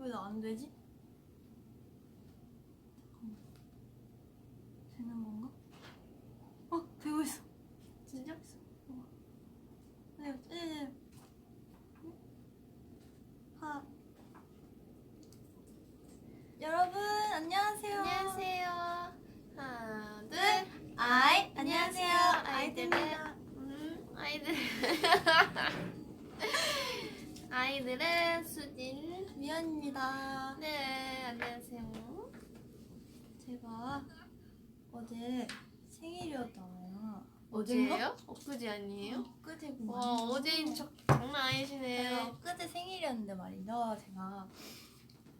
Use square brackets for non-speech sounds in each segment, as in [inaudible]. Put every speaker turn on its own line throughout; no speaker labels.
왜 나 안 되지? 잠깐만. 되는 건가? 어, 되고 있어.
진짜?
네, 네, 네. 하. 여러분 안녕하세요.
안녕하세요. 하나, 둘.
아이 안녕하세요. 아이들입니다.
음, 아이들. [laughs] 아이들은 수진.
미연입니다.
네, 안녕하세요.
제가 어제 생일이었잖아요.
어제예요? 엊그제 아니에요?
엊그제구만.
와, 어제인 척 장난
제가
아니시네.
엊그제 생일이었는데 말이죠. 제가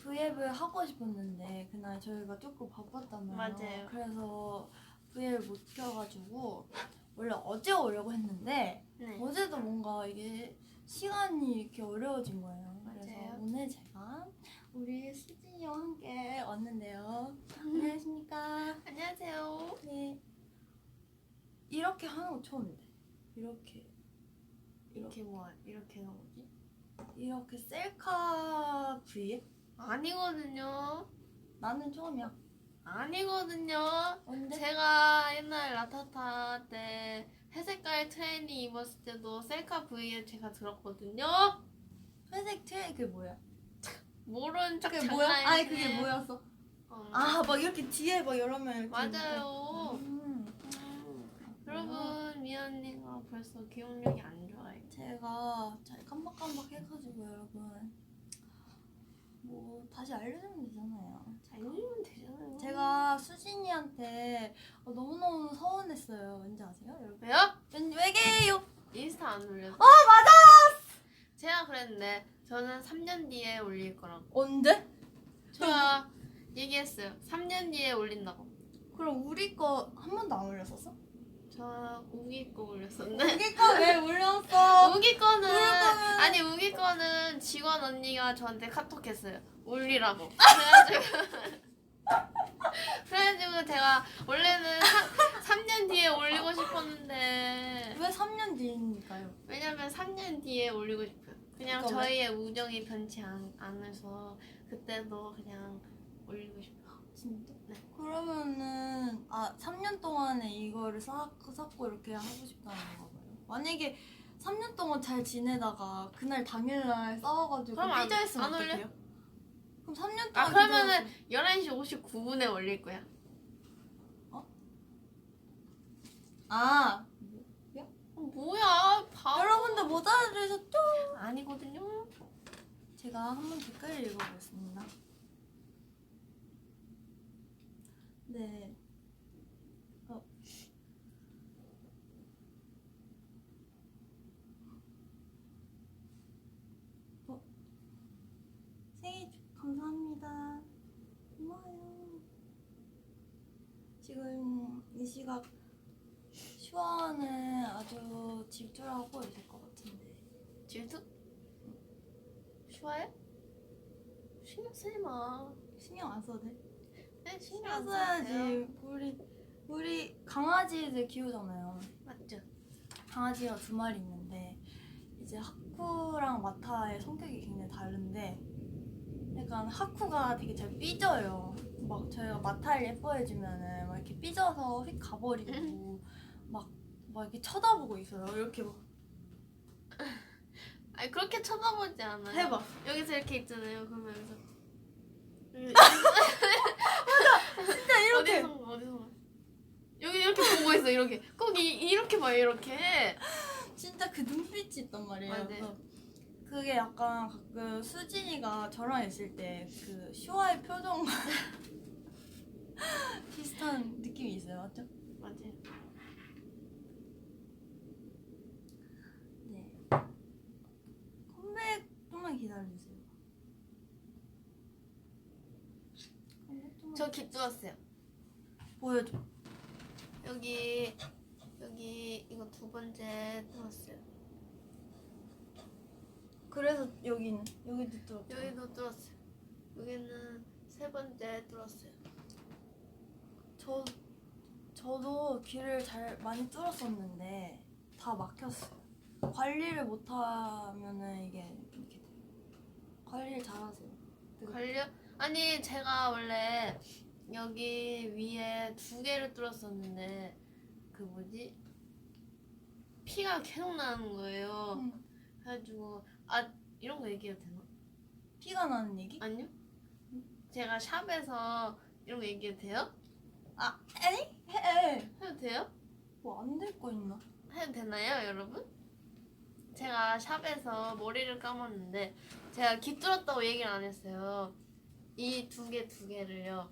V앱을 하고 싶었는데 그날 저희가 조금 바빴잖아요.
맞아요.
그래서 V앱을 못 켜가지고 원래 어제 오려고 했는데
네.
어제도 뭔가 이게 시간이 이렇게 어려워진 거예요. 오늘 제가 우리 수진이와 함께 왔는데요. 안녕하십니까?
안녕하세요.
네. 이렇게 하는 거 처음인데. 이렇게
이렇게 뭐, 이렇게 하는 거지?
이렇게 셀카 V앱?
아니거든요.
나는 처음이야.
아니거든요.
언제?
제가 옛날 라타타 때 회색깔 트레이닝 입었을 때도 셀카 V에 제가 들었거든요.
회색 트레이 그게 뭐야?
모른 척
그게 뭐야? 아니. 그게 뭐였어?
어.
아 막 이렇게 뒤에 막 이렇게
맞아요.
음.
음. 여러분 미연 언니가 벌써 기억력이 안 좋아요.
제가 잘 깜빡깜빡 해가지고 여러분 뭐 다시 알려주면 되잖아요.
알려주면 되잖아요.
제가 수진이한테 어, 너무너무 서운했어요. 왠지 아세요, 여러분?
왜요?
왠 왜게요?
인스타 안 올렸어.
어 맞아.
제가 그랬는데 저는 3년 뒤에 올릴 거라고.
언제?
제가 얘기했어요. 3년 뒤에 올린다고.
그럼 우리 거 한 번도 안 올렸었어?
저 우기 거 올렸었는데.
우리 거 왜 [laughs] 올렸어?
우기 거는
거면-
아니 우기 거는 직원 언니가 저한테 카톡했어요. 올리라고. [laughs] 그래가지고 [laughs] 그래가지고 제가 원래는 3, 년 뒤에 올리고 싶었는데
왜 3년 뒤입니까요?
왜냐면 3년 뒤에 올리고 싶어요. 그냥
왜?
저희의 우정이 변치 않, 않아서 그때도 그냥 올리고 싶어요.
진짜?
네.
그러면은 아 3년 동안에 이거를 쌓고 쌓고 이렇게 하고 싶다는 건가요? 만약에 3년 동안 잘 지내다가 그날 당일날 싸워가지고
그럼 안-
삐져 있으면
안 올려?
어떡해요? 그럼 3년 동안
아 그러면은 11시 59분에 올릴 거야.
아
어, 뭐야? 바보.
여러분들 못 알아들으셨죠?
아니거든요.
제가 한번 댓글을 읽어보겠습니다. 네. 어. 어. 생일 축- 감사합니다. 고마워요. 지금 이 시각 슈아는 아주 질투하고 같은데.
질투? 좋아해? 신경 쓰지 마.
신경 안 써도 돼?
네, 신경 안 써야지.
써야지. 우리 우리 강아지들 키우잖아요.
맞죠?
강아지가 두 마리 있는데 이제 하쿠랑 마타의 성격이 굉장히 다른데 약간 하쿠가 되게 잘 삐져요. 막 저희가 마타를 예뻐해주면은 막 이렇게 삐져서 휙 가버리고 막, 막 이렇게 쳐다보고 있어요. 이렇게 막
아니 그렇게 쳐다보지 않아요.
해봐.
여기서 이렇게 있잖아요. 그러면 여기서
진짜 이렇게
어디서 어디서 여기 이렇게 보고 있어 이렇게 꼭 이, 이렇게 봐 이렇게
진짜 그 눈빛이 있단 말이에요.
맞아요.
그래서 그게 약간 가끔 수진이가 저랑 있을 때그 슈아의 표정과 [laughs] 비슷한 느낌이 있어요. 맞죠?
맞아요.
네. 컴백 좀만 기다려주세요.
저깃 주었어요.
보여줘.
여기 여기 이거 두 번째 뚫었어요.
그래서 여기는 여기도 또
여기도 뚫었어요. 여기는 세 번째 뚫었어요.
저 저도 귀를 잘 많이 뚫었었는데 다 막혔어요. 관리를 못하면은 이게. 관리를 잘하세요.
관련? 아니 제가 원래 여기 위에 두 개를 뚫었었는데 그 뭐지 피가 계속 나는 거예요.
응.
그래가지고 아 이런 거 얘기해도 되나?
피가 나는 얘기?
아니요. 제가 샵에서 이런 거 얘기해도 돼요?
에이? 해.
해도 돼요?
뭐 안 될 거 있나?
해도 되나요, 여러분? 제가 샵에서 머리를 감았는데 제가 귀 뚫었다고 얘기를 안 했어요. 이 두 개 두 개를요.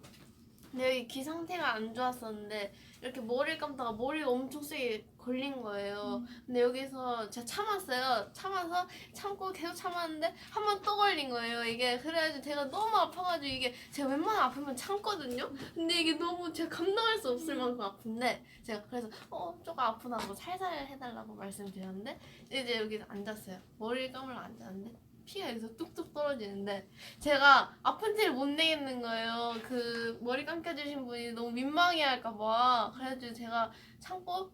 근데 여기 귀 상태가 안 좋았었는데 이렇게 머리를 감다가 머리가 엄청 세게 걸린 거예요. 근데 여기서 제가 참았어요. 참아서 참고 계속 참았는데 한 번 또 걸린 거예요. 이게 그래가지고 제가 너무 아파가지고 이게 제가 웬만하면 아프면 참거든요. 근데 이게 너무 제가 감당할 수 없을 만큼 아픈데 제가 그래서 어 조금 아프다고 살살 해달라고 말씀드렸는데 이제 여기 앉았어요. 머리를 감으러 앉았는데 피가 여기서 뚝뚝 떨어지는데 제가 아픈 티를 못 내겠는 거예요. 그 머리 감겨주신 분이 너무 민망해할까 봐 그래가지고 제가 참고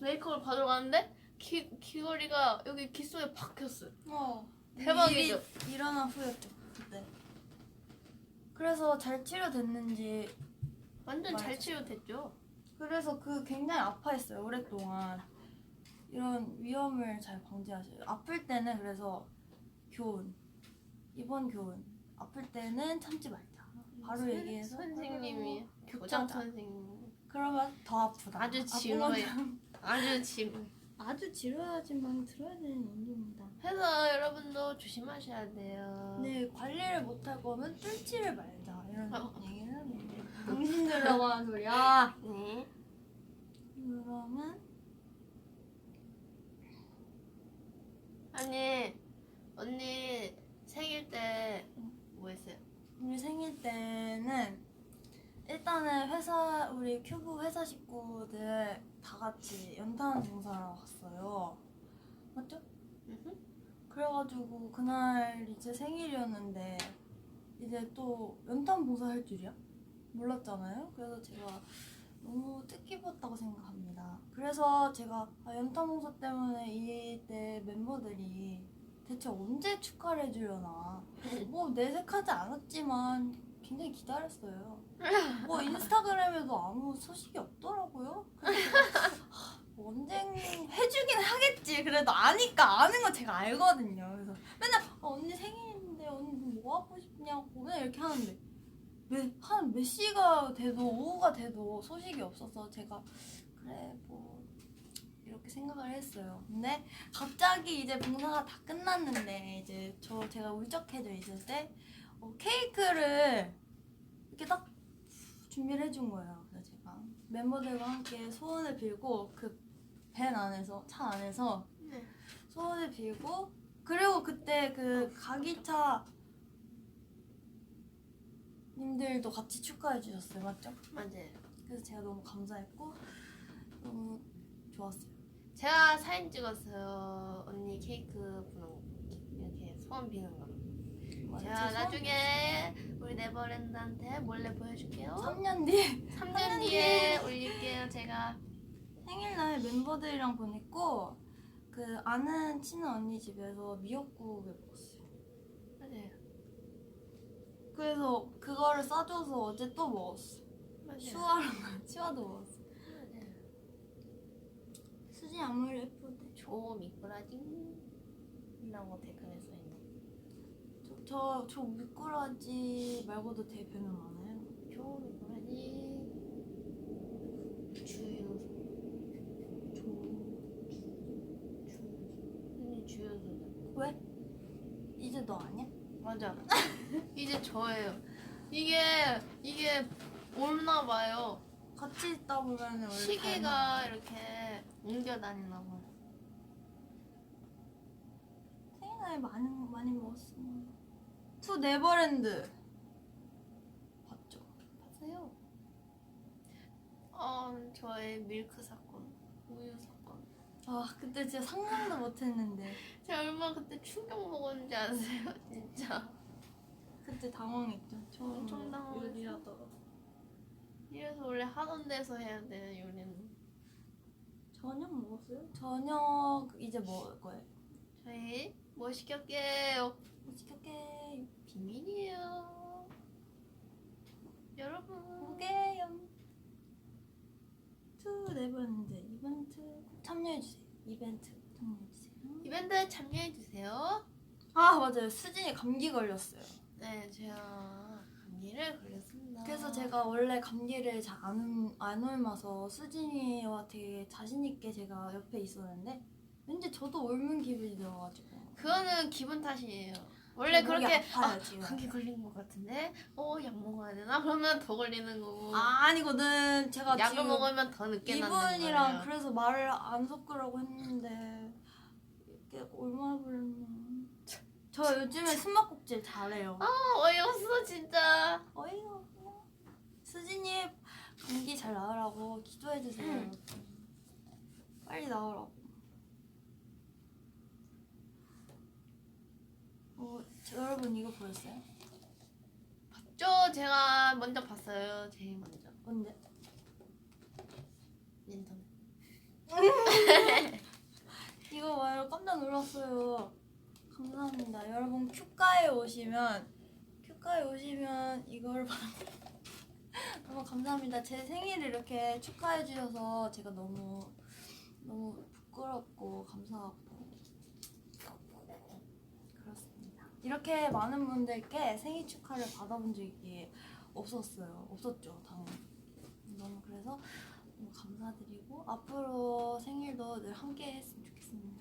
메이크업을 받으러 갔는데 귀, 귀걸이가 여기 귀 속에 박혔어요.
어.
대박이죠?
일이 일어난 후였죠 그때. 그래서 잘 치료됐는지
완전 잘
맞아.
치료됐죠.
그래서 그 굉장히 아파했어요 오랫동안 이런 위험을 잘 방지하셔요 아플 때는 그래서 교훈 이번 교훈 아플 때는 참지 말자 바로
선-
얘기해서
선생님이 교장. 선생님
그러면 더 아프다
아주
아픈
지루해.
건
아주 지루.
아주 지루하지만 들어야 되는 얘기입니다
그래서 여러분도 조심하셔야 돼요.
네 관리를 못할 거면 뚫지를 말자 이런
어.
얘기는 하는데 당신들라고 하는 소리야
네.
그러면
아니 언니 생일 때 뭐 했어요?
우리 생일 때는 일단은 회사 우리 큐브 회사 식구들 다 같이 연탄 봉사하러 갔어요. 맞죠? 그래가지고 그날 이 제 생일이었는데 이제 또 연탄 봉사할 줄이야? 몰랐잖아요. 그래서 제가 너무 뜻깊었다고 생각합니다. 그래서 제가 아, 연탄 봉사 때문에 이때 멤버들이 대체 언제 축하를 해주려나 뭐 내색하지 않았지만 굉장히 기다렸어요. 뭐 인스타그램에도 아무 소식이 없더라고요. 뭐 언제 해주긴 하겠지. 그래도 아니까 아는 거 제가 알거든요. 그래서 맨날 어, 언니 생일인데 언니 뭐 하고 싶냐고 맨날 이렇게 하는데 한몇 시가 돼도 오후가 돼도 소식이 없어서 제가 그래 뭐 이렇게 생각을 했어요. 근데 갑자기 이제 봉사가 다 끝났는데 이제 저 제가 울적해져 있을 때 어, 케이크를 이렇게 딱 준비를 해준 거예요. 그래서 제가 멤버들과 함께 소원을 빌고 그 밴 안에서 차 안에서
네.
소원을 빌고 그리고 그때 그 가기차 님들도 같이 축하해 주셨어요. 맞죠?
맞아요.
그래서 제가 너무 감사했고 너무 좋았어요.
제가 사진 찍었어요. 언니 케이크 부는 거. 이렇게 소원 비는 거. 제가 나중에 우리 네버랜드한테 몰래 보여줄게요.
3년 뒤에
3년 뒤에 올릴게요, 제가.
생일날 멤버들이랑 보냈고 그 아는 친한 언니 집에서 미역국을 먹었어요.
맞아요.
그래서 그거를 싸줘서 어제 또 먹었어.
맞아요.
슈아랑 치와도 먹었어.
맞아요.
수지 아무리 예쁘대.
조 미꾸라지. 이런 거 댓글에 써있네.
저저 저 미꾸라지 말고도 되게 별명 많아요.
조 미꾸라지. 조. 주.
왜? 이제 너 아니야?
맞아. [laughs] 이제 저예요. 이게 이게 옳나 봐요.
같이 있다 보면 원래
시계가 이렇게 옮겨 다니나 봐.
생일날 많이 많이 먹었어. 투 네버랜드 봤죠?
봤어요? 어, 저의 밀크 사건, 우유 사건.
아 그때 진짜 상상도 못했는데
제가 얼마나 그때 충격 먹었는지 아세요? [laughs] 진짜.
그때 당황했죠. 처음
엄청 당황했어.
요리하다가
이래서 원래 하던 데서 해야 되는 요리는.
저녁 먹었어요? 저녁 이제 먹을 거예요.
저희 뭐 시켰게요?
뭐 시켰게
비밀이에요. 여러분.
무게염 투 네버랜드 이벤트 꼭 참여해주세요 이벤트 꼭 참여해주세요
이벤트에 참여해주세요.
아 맞아요 수진이 감기 걸렸어요
네, 제가 감기를 걸렸습니다.
그래서 제가 원래 감기를 잘안 안 옮아서 수진이와 되게 자신 있게 제가 옆에 있었는데 왠지 저도 옮은 기분이 들어가지고
그거는 기분 탓이에요. 원래 그렇게
아파요,
아,
지금.
감기 걸린 것 같은데 어약 먹어야 되나? [laughs] 그러면 더 걸리는 거고
아 아니거든 제가
약을
지금
먹으면 더 늦게 낫는
이분이랑
거예요.
그래서 말을 안 섞으라고 했는데 이게 얼마나 버렸나 저 요즘에 숨바꼭질 잘해요
아 어이없어 진짜.
어이가 없네 수진이 감기 잘 나으라고 기도해 주세요
응.
빨리 나으라고 어, 저, 여러분 이거 보였어요?
저 제가 먼저 봤어요. 제일 먼저
언제?
인터넷. [laughs]
이거 봐요 깜짝 놀랐어요 감사합니다 여러분 큐카에 오시면 큐카에 오시면 이걸 받- [laughs] 너무 감사합니다 제 생일을 이렇게 축하해 주셔서 제가 너무 너무 부끄럽고 감사하고 그렇습니다 이렇게 많은 분들께 생일 축하를 받아본 적이 없었어요 없었죠 당연히 너무 그래서 너무 감사드리고 앞으로 생일도 늘 함께 했으면 좋겠습니다.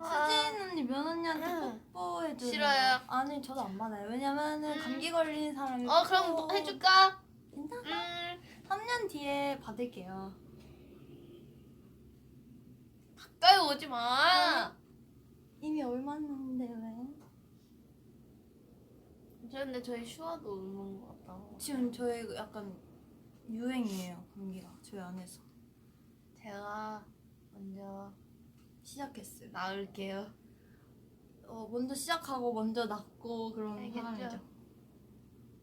아,
수진 언니 면 언니한테
응.
뽀뽀해줘.
싫어요.
아니 저도 안 받아요. 왜냐면은
음.
감기 걸린 사람이.
어 그럼 뭐 해줄까?
괜찮아.
음
3년 뒤에 받을게요.
가까이 오지 마.
이미 얼마 났는데 왜?
저 근데 저희 슈아도 오는 것 같다고.
지금 저희 약간 유행이에요 감기가 저희 안에서
제가 먼저
시작했어요.
나을게요.
어, 먼저 시작하고 먼저 낫고 그런
알겠죠.
사람이죠.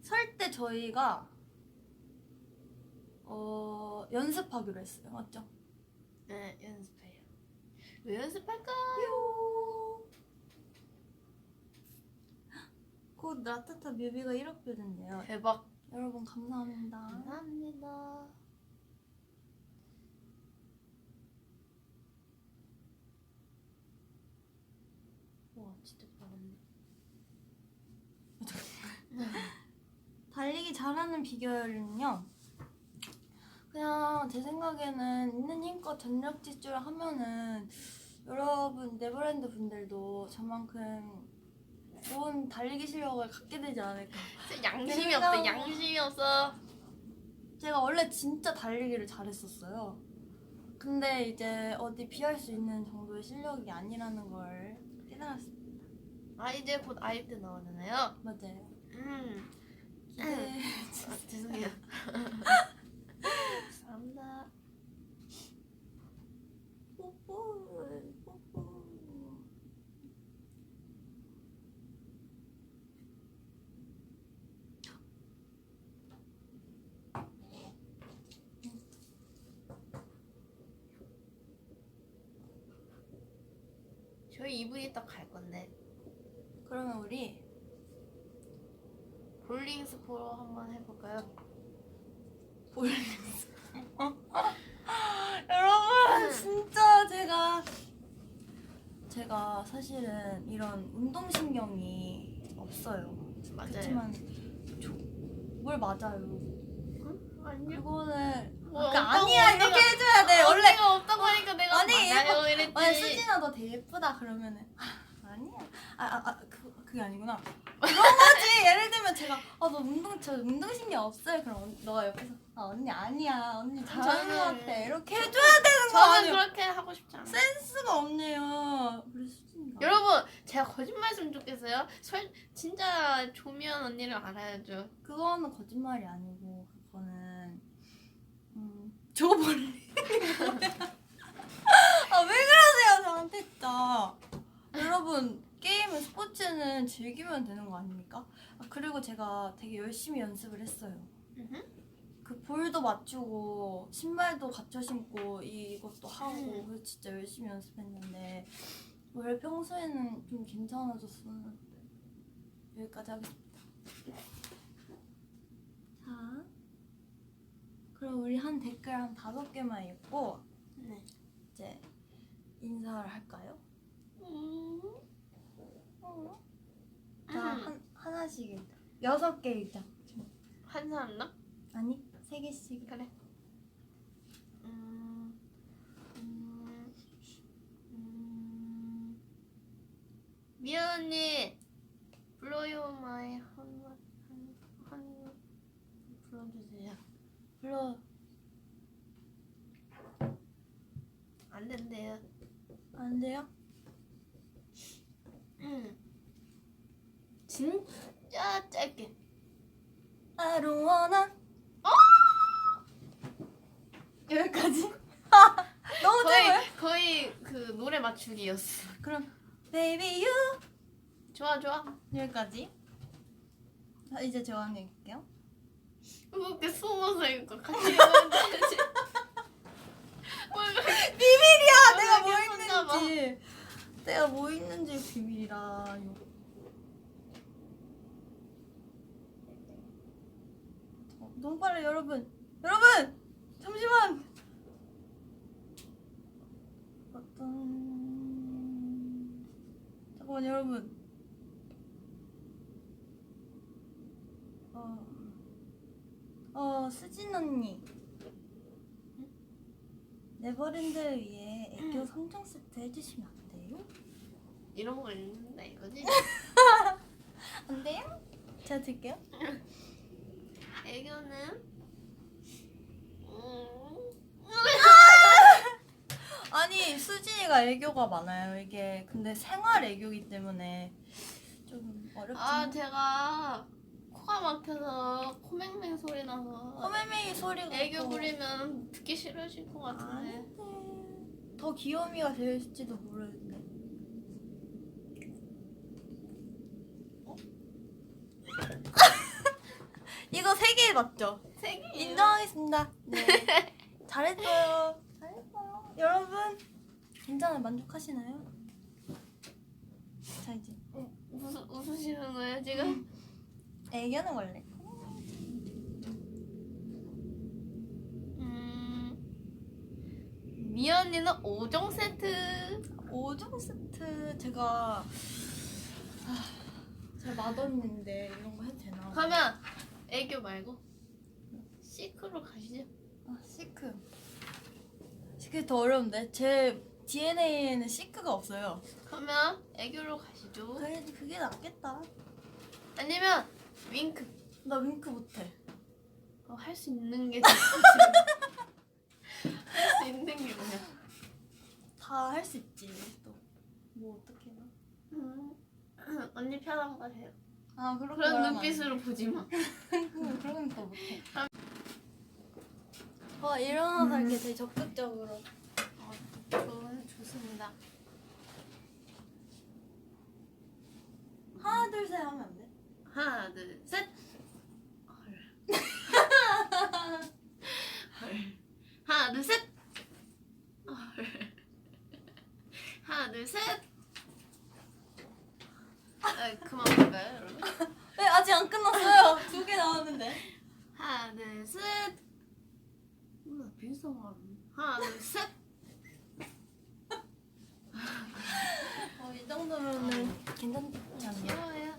설 때 저희가 어, 연습하기로 했어요. 맞죠?
네 연습해요. 왜 연습할까?
곧 라타타 뮤비가 1억 뷰 된대요.
대박.
여러분 감사합니다.
감사합니다. 와 진짜 빠르네. [laughs]
달리기 잘하는 비결은요. 그냥 제 생각에는 있는 힘껏 전력 질주를 하면은 여러분 네버랜드 분들도 저만큼 좋은 달리기 실력을 갖게 되지 않을까.
양심이 없어.
뭐-
양심이 없어.
제가 원래 진짜 달리기를 잘했었어요. 근데 이제 어디 비할 수 있는 정도의 실력이 아니라는 걸 깨달았습니다.
아 이제 곧 아이때 나오잖아요.
맞아요.
음.
기대. [laughs]
아, 죄송해요. [laughs] 감사합니다.
뽀뽀, 뽀뽀.
저희 2분 있다 갈 건데
그러면 우리
볼링 스포로 한번 해볼까요? [laughs]
여러분 진짜 제가 제가 사실은 이런 운동신경이 없어요.
맞아요.
그렇지만 저- 뭘 맞아요?
아니요.
그거는
뭐
그러니까 아니야 이렇게 해줘야 돼. 원래
언니가 없다고 하니까 내가
아니,
맞아요 이랬지.
아니 수진아 너 되게 예쁘다 그러면은 아, 아니야 아아그 그게 아니구나 그런 거지 예를 들면 아너 운동 저 운동신경 없어요? 그럼 언- 너가 옆에서 아 언니 아니야. 언니 잘하는 것 같아. 이렇게 해줘야 되는 거
저는
아니야
그렇게 하고 싶지 않아요.
센스가 없네요. 그래 수진이가
여러분 제가 거짓말했으면 좋겠어요. 설 진짜 조미연 언니를 알아야죠.
그거는 거짓말이 아니고 그거는 음 줘버리. [laughs] 아왜 그러세요? 저한테 진짜. 여러분 게임은 스포츠는 즐기면 되는 거 아닙니까? 아, 그리고 제가 되게 열심히 연습을 했어요. 그 볼도 맞추고 신발도 갖춰 신고 이것도 하고
음.
그래서 진짜 열심히 연습했는데 원래 평소에는 좀 괜찮아졌었는데 여기까지 하겠습니다. 자, 그럼 우리 한 댓글 한 다섯 개만 읽고
네.
이제 인사를 할까요?
음.
어? 자, 한, 하나씩 읽자. 여섯 개 읽자.
한 사람 나?
아니, 세 개씩.
그래. 음. 음. 음. 미연 언니 불러요 마이 한한 한 불러주세요.
불러.
안 된대요.
안 돼요?
음. 진짜 짧게.
I don't wanna.
어!
여기까지? [laughs] 너무
거의
짧아요?
거의 그 노래 맞추기였어.
그럼 Baby you
좋아 좋아.
여기까지. 자, 이제 저 한개 읽을게요.
그렇게 숨어서 읽으면 되지.
비밀이야! 내가 뭐
왜 이렇게 혼자 봐?
읽는지. 내가 뭐 읽는지 비밀이라. 이거. 어, 너무 빨라 여러분. 여러분! 잠시만! 어떤... 잠깐만 여러분. 어... 어, 수진 언니. 네버랜드를 위해 애교 성정 세트 해주시면 안 돼요?
이런 거 읽는다 이거지? [laughs]
안 돼요? 제가 드릴게요. [laughs]
애교는 음, [laughs]
아니 수진이가 애교가 많아요. 이게 근데 생활 애교이기 때문에 좀 어렵지.
아 제가 코가 막혀서 코맹맹 소리 나서
허매맹이 소리가
애교
더-
부리면 듣기 싫으실 것 같은데
아닌데 더 귀요미가 될지도 모르는데. 어? 이거 세 개 맞죠?
세 개.
인정하겠습니다. 네. [laughs] 잘했어요. 잘했어요. 여러분, 괜찮아요? 만족하시나요? 자, 이제
웃, 웃으시는 거예요 지금?
애교는 원래.
음, 미 언니는 5종 세트
5종 세트 제가 아, 제 맛없는데 이런 거 해도 되나?
그러면 애교 말고 시크로 가시죠
아, 시크. 시크 더 어려운데 제 DNA에는 시크가 없어요.
그러면 애교로 가시죠
그래도 그게 낫겠다.
아니면 윙크
나 윙크 못해.
어, 할 수 있는 게 [laughs] 할 수 있는 게 뭐야
다 할 수 있지. 또 뭐 어떻게 나?
음, [clears throat] 언니 편한 거 해요
아 그렇게
그런 눈빛으로 보지 마. [laughs]
또 못해. 어 일어나서 이렇게 되게 적극적으로.
어, 좋은 좋습니다.
하나 둘 셋 하면 안 돼?
하나 둘셋. 하나 둘셋. 하나 둘 셋. 아, 그만 볼까요 여러분?
네 아직 안 끝났어요. 두 개 나왔는데.
하나 둘셋 하네. 하나 둘셋
어 이 정도면은 괜찮지 않냐?
귀여워요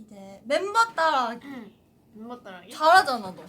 이제 멤버 따라
멤버 따라하기?
잘하잖아 너.